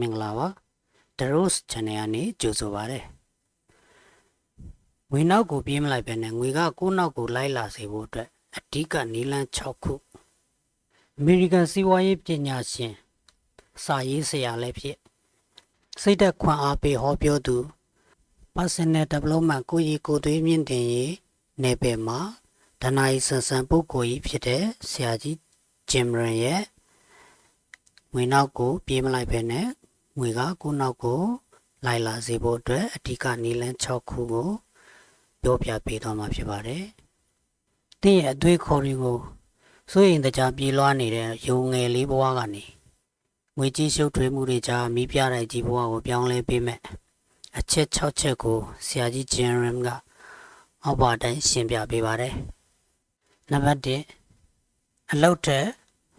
မင်္ဂလာပါ The Rose Channel ကနေကြိုဆိုပါရစေငွေနောက်ကိုပြေးမလိုက်ပဲနဲ့ငွေကကိုယ့်နောက်ကိုလိုက်လာစေဖို့အတွက်အဓိကနည်းလမ်း6ခုအမေရိကန်စီးပွားရေးပညာရှင်စာရေးဆရာလည်းဖြစ်စိတ်သက်ခွန်အားပေးဟောပြောသူ Personal Development ကိုယ်ရည်ကိုယ်သွေးမြင့်တင်ရေးနယ်ပယ်မှာဒနာယီဆန်ဆန်ပုဂ္ဂိုလ်ကြီးဖြစ်တဲ့ဆရာကြီးဂျင်မရန်ရဲ့ငွေနောက်ကိုပြေးမလိုက်ပဲနဲ့ ငွေကကိုယ့်နောက်ကို လိုက်လာစေဖို့အတွက်အဓိကနည်းလမ်း6ခုကိုပြောပြပေးသွားမှာဖြစ်ပါတယ်။တင်းရဲ့အသွေးခေါ်တွေကိုစိုးရင်တကြားပြေးလွှားနေတဲ့ယုံငယ်လေးဘဝကနေငွေကြီးရှုပ်ထွေးမှုတွေကြားမိပြတိုက်ကြီးဘဝကိုပြောင်းလဲပေးမဲ့အချက်6ချက်ကိုဆရာကြီးဂျင်ရမ်ကအောက်ပါတိုင်းရှင်းပြပေးပါတယ်။နံပါတ်1အလောက်ထက်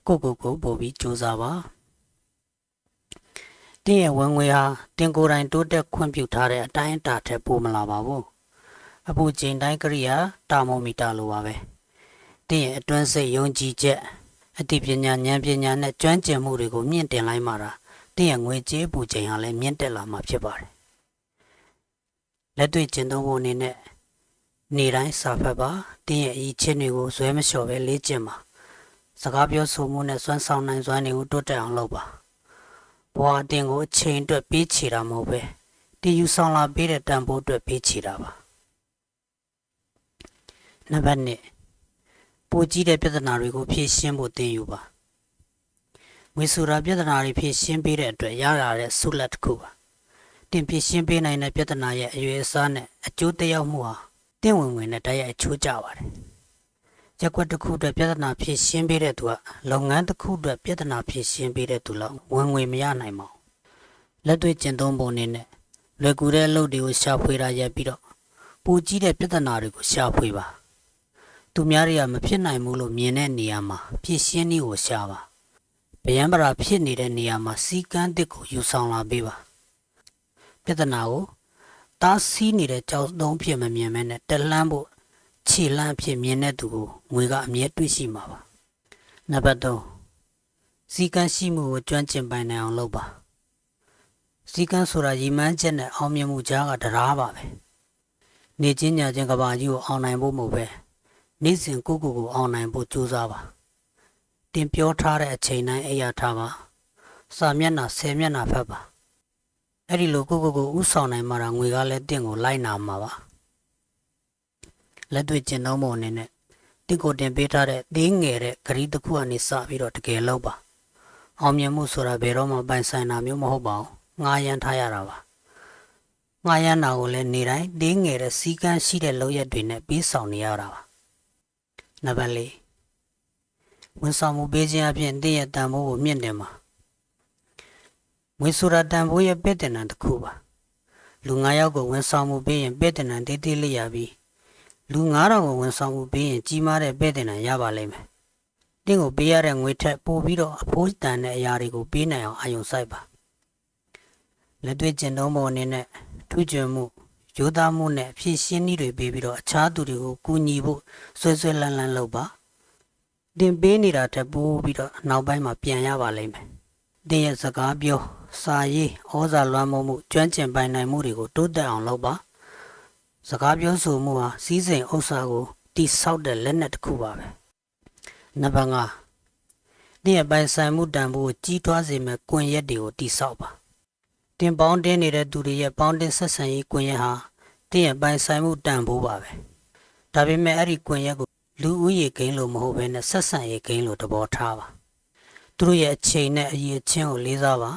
ကိုကိုကိုပို့ပြီးစူးစမ်းပါ။ တင်းရဲ့ဝင်ငွေဟာတင်ကိုယ်တိုင်တိုးတက်ခွင့်ပြုထားတဲ့အတိုင်းအတာထက်ပိုမလာပါဘူး။အပူချိန်တိုင်းကရိယာတာမိုမီတာလိုပါပဲ။တင်းရဲ့အတွင်းစိတ်ယုံကြည်ချက်အသိပညာဉာဏ်ပညာနဲ့ကျွမ်းကျင်မှုတွေကိုမြင့်တင်လိုက်မှတာတင်းရဲ့ငွေကြေးပူချိန်ဟာလည်းမြင့်တက်လာမှာဖြစ်ပါတယ်။လက်တွေ့ကျင့်သုံးဖို့အနေနဲ့နေတိုင်းစာဖတ်ပါတင်းရဲ့အရေးချင်းတွေကိုဇွဲမလျှော်ပဲလေ့ကျင့်ပါစကားပြောဆိုမှုနဲ့စွမ်းဆောင်နိုင်စွမ်းတွေကိုတိုးတက်အောင်လုပ်ပါ ဘဝအတင်ကိုအချိန်အတွက်ပေးချေတာမဟုတ်ပဲတည်ယူဆောင်လာပေးတဲ့တန်ဖိုးအတွက်ပေးချေတာပါနံပါတ်1ပိုကြီးတဲ့ပြဿနာတွေကိုဖြေရှင်းဖို့သင်ယူပါဝိဆူရာပြဿနာတွေဖြေရှင်းပေးတဲ့အတွက်ရလာတဲ့ဆုလက်တစ်ခုပါတင်ဖြေရှင်းပေးနိုင်တဲ့ပြဿနာရဲ့အရွယ်အစားနဲ့အကျိုးသက်ရောက်မှုဟာတင့်ဝင်ဝင်နဲ့တိုက်ရိုက်အချိုးကျပါတယ် ရက်ွက်တစ်ခုအတွက်ပြဿနာဖြေရှင်းပေးတဲ့သူကလုပ်ငန်းတစ်ခုအတွက်ပြဿနာဖြေရှင်းပေးတဲ့သူလောက်ဝင်ငွေမရနိုင်ပါဘူးလက်တွေ့ကျင့်သုံးပုံနဲ့လွယ်ကူတဲ့အလုပ်တွေကိုရှာဖွေတာရပ်ပြီးတော့ပူကြီးတဲ့ပြဿနာတွေကိုရှာဖွေပါသူများတွေကမဖြစ်နိုင်ဘူးလို့မြင်တဲ့နေရာမှာဖြည့်ရှင်းနည်းကိုရှာပါဗျံပရာဖြစ်နေတဲ့နေရာမှာစီကန်းတစ်ကိုယူဆောင်လာပေးပါပြဿနာကိုတားဆီးနေတဲ့ကြောက်တုံးဖြစ်မမြင်မဲနဲ့တလန်းဖို့ ခြေလန်းဖြစ်မြင်တဲ့သူကိုငွေကအမြဲတွေ့ရှိမှာပါနံပါတ်3စီကန်းရှိမှုကိုကျွမ်းကျင်ပိုင်နိုင်အောင်လုပ်ပါစီကန်းဆိုတာရည်မှန်းချက်နဲ့အောင်မြင်မှုကြားကတရားပါပဲနေချင်းညာချင်းကဘာကြီးကိုအောင်နိုင်ဖို့မဟုတ်ပဲနေ့စဉ်ကိုကိုကိုအောင်နိုင်ဖို့ကြိုးစားပါတင်ပြောထားတဲ့အချိန်တိုင်းအရာထားပါစာမျက်နှာ10မျက်နှာဖတ်ပါအဲ့ဒီလိုကိုကိုကိုဥဆောင်နိုင်မှာငွေကလည်းတင့်ကိုလိုက်နာမှာပါ လက်တွေ့ကျင့်သုံးဖို့အနေနဲ့တင့်ကိုတင်ပေးထားတဲ့သေးငယ်တဲ့ဂရီတစ်ခုကနေစပြီးတော့တကယ်လောက်ပါအောင်မြင်မှုဆိုတာဘယ်တော့မှပိုင်ဆိုင်တာမျိုးမဟုတ်ပါဘူးငားရမ်းထားရတာပါငားရမ်းတာကိုလည်းနေတိုင်းသေးငယ်တဲ့စီကန်းရှိတဲ့လောက်ရက်တွေနဲ့ပြီးဆောင်နေရတာပါနံပါတ်၄ဝန်ဆောင်မှုပေးခြင်းအပြင်တင့်ရဲ့တန်ဖိုးကိုမြင့်တင်ပါငွေဆိုတာတန်ဖိုးရဲ့ပဲ့တင်တာတစ်ခုပါလူ9ယောက်ကိုဝန်ဆောင်မှုပေးရင်ပဲ့တင်တာတေးသေးလေးရပြီး လူ9000ကိုဝန်ဆောင်မှုပေးရင်ကြီးမားတဲ့ပဲ့တင်တာရပါလိမ့်မယ်တင့်ကိုပေးရတဲ့ငွေထက်ပိုပြီးတော့အဖိုးတန်တဲ့အရာတွေကိုပေးနိုင်အောင်အာရုံစိုက်ပါလက်တွေ့ကျင့်သုံးပုံအနေနဲ့ထူးချွန်မှုရိုးသားမှုနဲ့ဖြည့်ရှင်းနည်းတွေပေးပြီးတော့အခြားသူတွေကိုကူညီဖို့ဆွဲဆွဲလန်းလန်းလုပ်ပါတင်ပေးနေတာထက်ပိုပြီးတော့နောက်ပိုင်းမှာပြန်ရပါလိမ့်မယ်တင်ရဲ့စကားပြောစာရေးဩဇာလွှမ်းမိုးမှုကျွမ်းကျင်ပိုင်နိုင်မှုတွေကိုတိုးတက်အောင်လုပ်ပါ စကားပြောဆိုမှုဟာစီးစိမ်ဥစ္စာကိုတိဆောက်တဲ့လက်နက်တစ်ခုပါပဲနံပါတ်5တင်ရဲ့ပိုင်ဆိုင်မှုတန်ဖိုးကိုကြီးထွားစေမဲ့ကွန်ရက်တွေကိုတိဆောက်ပါတင်ပေါင်းတင်းနေတဲ့သူတွေရဲ့ပေါင်းတင်းဆက်ဆံရေးကွန်ရက်ဟာတင်ရဲ့ပိုင်ဆိုင်မှုတန်ဖိုးပါပဲဒါပေမဲ့အဲ့ဒီကွန်ရက်ကိုလူဦးရေကိန်းလို့မဟုတ်ဘဲနဲ့ဆက်ဆံရေးကိန်းလို့သဘောထားပါသူတို့ရဲ့အချိန်နဲ့အရေးအချင်းကိုလေးစားပါ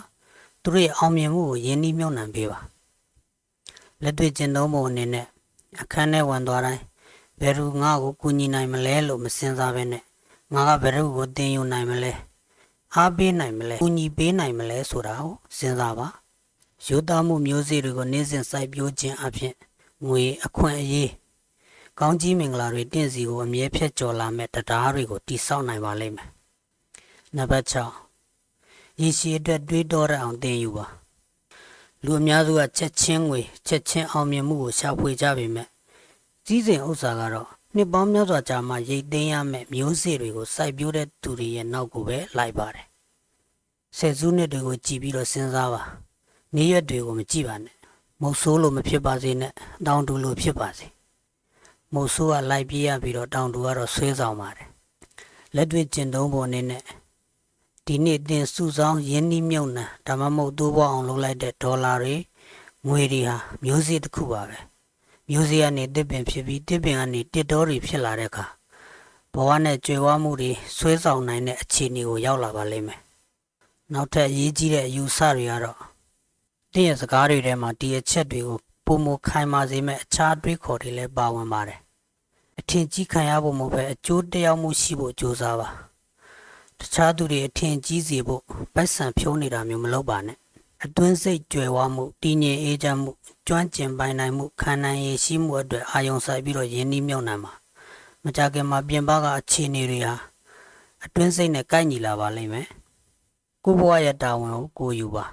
သူတို့ရဲ့အောင်မြင်မှုကိုယဉ်နှီးမြှုပ်နှံပေးပါလက်တွေ့ကျင့်သုံးဖို့အနေနဲ့ အခန်းထဲဝင်သွားတိုင်းဘယ်သူငါ့ကိုကူညီနိုင်မလဲလို့မစင်စားဘဲနဲ့ငါကဘယ်သူကိုတင်ယူနိုင်မလဲအားပေးနိုင်မလဲကူညီပေးနိုင်မလဲဆိုတာကိုစဉ်းစားပါရိုးသားမှုမျိုးစေ့တွေကိုနေ့စဉ်စိုက်ပျိုးခြင်းအပြင်ငွေအခွင့်အရေးကောင်းကြီးမင်္ဂလာတွေတင့်စီကိုအမြဲဖြတ်ကျော်လာမဲ့တရားတွေကိုတိဆောက်နိုင်ပါလိမ့်မယ်နံပါတ်6ရည်ရှိအတွက်တွေးတောရအောင်သင်ယူပါ လူအများစုကချက်ချင်းငွေချက်ချင်းအောင်မြင်မှုကိုရှာဖွေကြပေမဲ့ကြီးစဉ်ဥစ္စာကတော့နှစ်ပေါင်းများစွာကြာမှရိတ်သိမ်းရမယ့်မျိုးစေ့တွေကိုစိုက်ပျိုးတဲ့သူတွေရဲ့နောက်ကိုပဲလိုက်ပါတယ်ဆယ်စုနှစ်တွေကိုကြည်ပြီးတော့စဉ်းစားပါနေ့ရက်တွေကိုမကြည့်ပါနဲ့မုတ်ဆိုးလို့မဖြစ်ပါစေနဲ့တောင်တူလို့ဖြစ်ပါစေမုတ်ဆိုးကလိုက်ပြေးရပြီးတော့တောင်တူကတော့ဆွဲဆောင်ပါတယ်လက်တွေ့ကျင့်သုံးဖို့အနေနဲ့ ဒီနေ့တင်စုဆောင်ရင်းနှီးမြုပ်နှံဒါမှမဟုတ်တိုးပွားအောင်လုပ်လိုက်တဲ့ဒေါ်လာတွေငွေတွေဟာမျိုးစေ့တစ်ခုပါပဲမျိုးစေ့ကနေတစ်ပင်ဖြစ်ပြီးတစ်ပင်ကနေတစ်တော်တွေဖြစ်လာတဲ့အခါဘဝနဲ့ကြွယ်ဝမှုတွေဆွဲဆောင်နိုင်တဲ့အခြေအနေကိုရောက်လာပါလိမ့်မယ်နောက်ထပ်အရေးကြီးတဲ့အယူဆတွေကတော့တင်းရဲ့စကားတွေထဲမှာဒီအချက်တွေကိုပုံမခိုင်မာစေမဲ့အခြားအတွေးခေါ်တွေလည်းပါဝင်ပါတယ်။အထင်ကြီးခံရဖို့မဟုတ်ပဲအကျိုးတရားမှုရှိဖို့ကြိုးစားပါ။ တခြားသူတွေအထင်ကြီးစေဖို့ပိုက်ဆံဖြုံးနေတာမျိုးမလုပ်ပါနဲ့။အတွင်းစိတ်ကြွယ်ဝမှုတည်ငြိမ်အေးချမ်းမှုကျွမ်းကျင်ပိုင်နိုင်မှုခံနိုင်ရည်ရှိမှုအတွက်အာရုံစိုက်ပြီးတော့ယဉ်နှီးမြုံနှံပါ။မကြခင်မှာပြင်ပကအခြေအနေတွေဟာအတွင်းစိတ်နဲ့ကိုက်ညီလာပါလိမ့်မယ်။ကိုဘွားရဲ့တာဝန်ကိုကိုယူပါ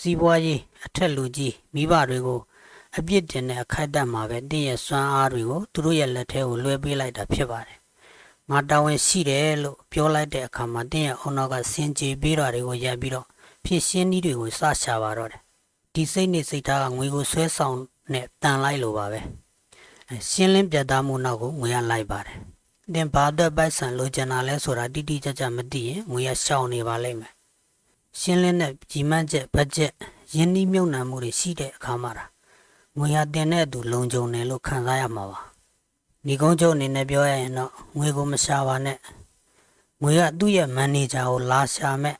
စီးပွားရေးအထက်လူကြီးမိဘတွေကိုအပြစ်တင်တဲ့အခိုက်အတန့်မှာပဲတင်းရဲ့စွမ်းအားတွေကိုသူတို့ရဲ့လက်ထဲကိုလွှဲပေးလိုက်တာဖြစ်ပါတယ် ငါတာဝန်ရှိတယ်လို့ပြောလိုက်တဲ့အခါမှာတင်းရဲ့အုံနောက်ကစင်ကြေပေးတာတွေကိုရပ်ပြီးတော့ဖြစ်ရှင်းနည်းတွေကိုစရှာပါတော့တယ်ဒီစိတ်နဲ့စိတ်ထားကငွေကိုဆွဲဆောင်နဲ့တန်လိုက်လို့ပါပဲအဲရှင်းလင်းပြတ်သားမှုနောက်ကိုငွေရလိုက်ပါတယ်တင်ဘာအတွက်ပိုက်ဆံလိုချင်တာလဲဆိုတာတိတိကျကျမသိရင်ငွေရရှောင်နေပါလိမ့်မယ်ရှင်းလင်းတဲ့ကြီးမှန်းချက်ဘတ်ဂျက်ရင်းနှီးမြုပ်နှံမှုတွေရှိတဲ့အခါမှာဒါငွေဟာတင်တဲ့အတူလုံခြုံတယ်လို့ခံစားရမှာပါ ဒီကုန်းချုပ်အနေနဲ့ပြောရရင်တော့ငွေကိုမရှာပါနဲ့ငွေကသူ့ရဲ့မန်နေဂျာကိုလာရှာမဲ့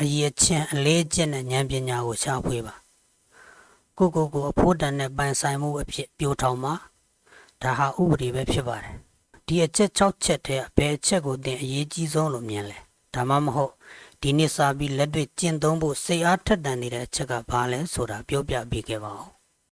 အရေးအချင်းအလေးကျင့်တဲ့ဉာဏ်ပညာကိုရှာဖွေပါကိုကိုကိုအဖို့တန်တဲ့ပိုင်ဆိုင်မှုအဖြစ်ပြောထောင်ပါဒါဟာဥပဒေပဲဖြစ်ပါတယ်ဒီအချက်6ချက်တည်းဘယ်အချက်ကိုတင်အရေးကြီးဆုံးလို့မြင်လဲဒါမှမဟုတ်ဒီနေ့စာပြီးလက်တွေ့ကျင့်သုံးဖို့စိတ်အားထက်သန်နေတဲ့အချက်ကဘာလဲဆိုတာပြောပြပေးခဲ့ပါဦး